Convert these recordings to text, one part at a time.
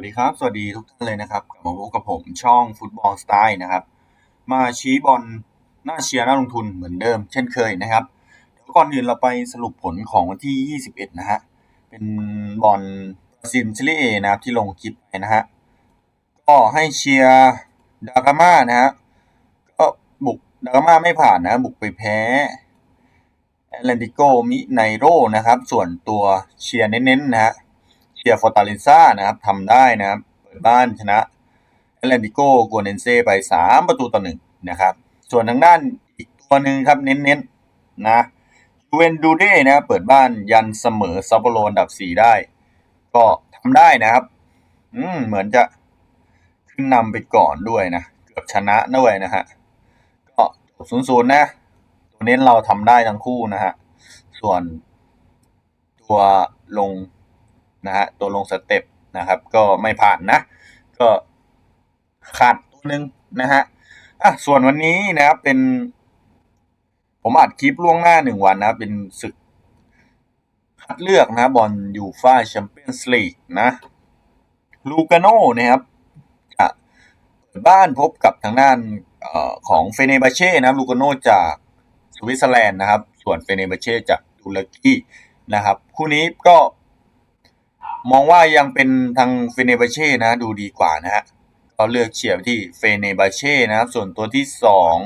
วัสดีครับ สวัสดีทุกท่านเลยนะครับกลับมาพบกับผมช่องฟุตบอลสไตล์นะครับ มาชี้บอลน่าเชียร์น่าลงทุนเหมือนเดิม เช่นเคยนะครับเดี๋ยวก่อนอื่นเราไปสรุปผลของวันที่ 21 นะฮะ เป็นบอลบราซิลซิลีเอนะครับที่ลงคลิปไปนะฮะ ก็ให้เชียร์ดากาม่านะฮะ ก็บุกดากาม่าไม่ผ่านนะ บุกไปแพ้แอตแลนติโกมิไนโรนะครับ ส่วนตัวเชียร์เน้นๆนะฮะ เชียร์ฟอร์ตาเลซ่านะครับทำได้นะครับเปิดบ้านชนะแอตแลนติโกกัวเนนเซไป 3 ประตูต่อหนึ่งนะครับ ส่วนทางด้านอีกตัวหนึ่งครับเน้นๆนะยูเวนดูเด้นะครับเปิดบ้านยันเสมอซัปโปโรอันดับ 4 ได้ ก็ทำได้นะครับ อืมเหมือนจะขึ้นนำไปก่อนด้วยนะ เกือบชนะด้วยนะฮะ ก็จบศูนย์ศูนย์นะ ตัวเน้นเราทำได้ทั้งคู่นะฮะ ส่วนตัวลง นะฮะตัวลงสเต็ปนะครับ ก็ไม่ผ่านนะ ก็ขาดตัวหนึ่งนะฮะอะส่วนวันนี้นะครับเป็น ผมอัดคลิปล่วงหน้าหนึ่งวันนะเป็นศึกคัดเลือกนะบอลยูฟ่าแชมเปี้ยนส์ลีกนะลูกาโน่นะครับจะบ้านพบกับทางด้านอ่อของเฟเนบาเช่นะลูกาโน่จากสวิตเซอร์แลนด์นะครับ ส่วนเฟเนบาเช่จากตุรกีนะครับ คู่นี้ก็ มองว่ายังเป็นทางเฟเนบาเช่นะดูดีกว่านะฮะก็เลือกเชียร์ไปที่เฟเนบาเช่นะครับ ส่วนตัวที่สอง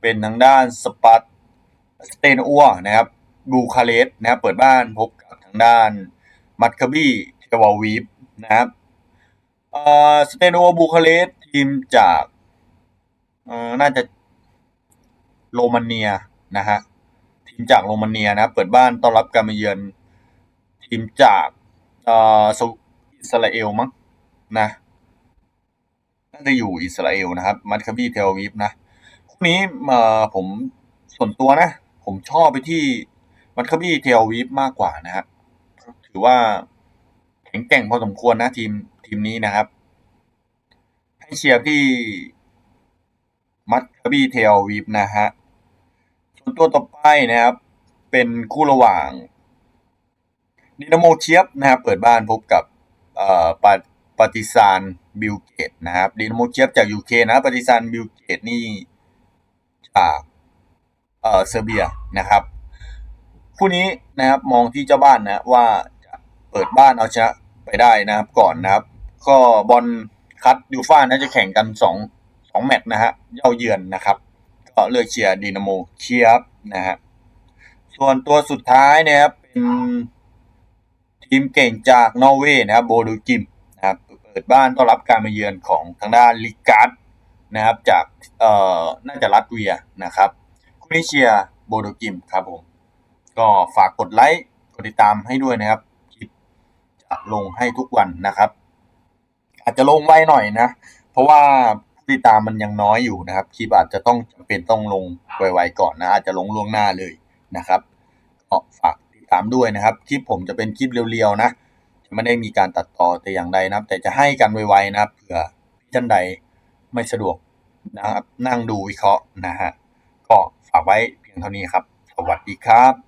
เป็นทางด้านสปัตสเตนอัวนะครับบูคาเรสต์นะครับเปิดบ้านพบกับทางด้านมัตคาบี้เทวาวีฟนะครับเอ่อสเตนอัวบูคาเรสต์ทีมจากเอ่อน่าจะโรมาเนียนะฮะทีมจากโรมาเนียนะเปิดบ้านต้อนรับการมาเยือนทีมจาก เอ่อสวอิสราเอลมั้งนะน่าจะอยู่อิสราเอลนะครับ มัตคาบีเทลวีฟนะคู่นี้เอ่อผมส่วนตัวนะ ผมชอบไปที่มัตคาบีเทลวีฟมากกว่านะครับถือว่าแข็งแกร่งพอสมควรนะทีมทีมนี้นะครับให้เชียร์ที่มัตคาบีเทลวีฟนะฮะส่วนตัวต่อไปนะครับ เป็นคู่ระหว่าง ดินาโมเชียบนะครับเปิดบ้านพบกับปาปาติซานบิลเกตนะครับดินาโมเชียบจากยูเคนะปาติซานบิลเกตนี่จากเออเซอร์เบียนะครับคู่นี้นะครับมองที่เจ้าบ้านนะว่าจะเปิดบ้านเอาชนะไปได้นะครับก่อนนะครับ ก็บอลคัดยูฟ่าน่าจะแข่งกันสองสองแมตช์นะฮะเย่าเยือนนะครับ ก็เลือกเชียร์ดินาโมเชียบนะฮะส่วนตัวสุดท้ายนะครับเป็น ทีมเก่งจากนอร์เวย์นะครับโบดูกิมนะครับเปิดบ้านต้อนรับการมาเยือนของทางด้านลิการ์ดนะครับจากเอ่อน่าจะรัสเวียนะครับคุณนิเชียโบดูกิมครับผมก็ฝากกดไลค์กดติดตามให้ด้วยนะครับคลิปจะลงให้ทุกวันนะครับ อาจจะลงไวหน่อยนะ เพราะว่าผู้ติดตามมันยังน้อยอยู่นะครับคลิปอาจจะต้องจำเป็นต้องลงไวๆก่อนนะ อาจจะลงล่วงหน้าเลยนะครับก็ฝาก ตามด้วยนะครับ คลิปผมจะเป็นคลิปเรียวๆนะจะไม่ได้มีการตัดต่อแต่อย่างใดนะครับ แต่จะให้กันไวๆนะครับเผื่อท่านใดไม่สะดวกนะครับนั่งดูวิเคราะห์นะฮะก็ฝากไว้เพียงเท่านี้ครับ สวัสดีครับ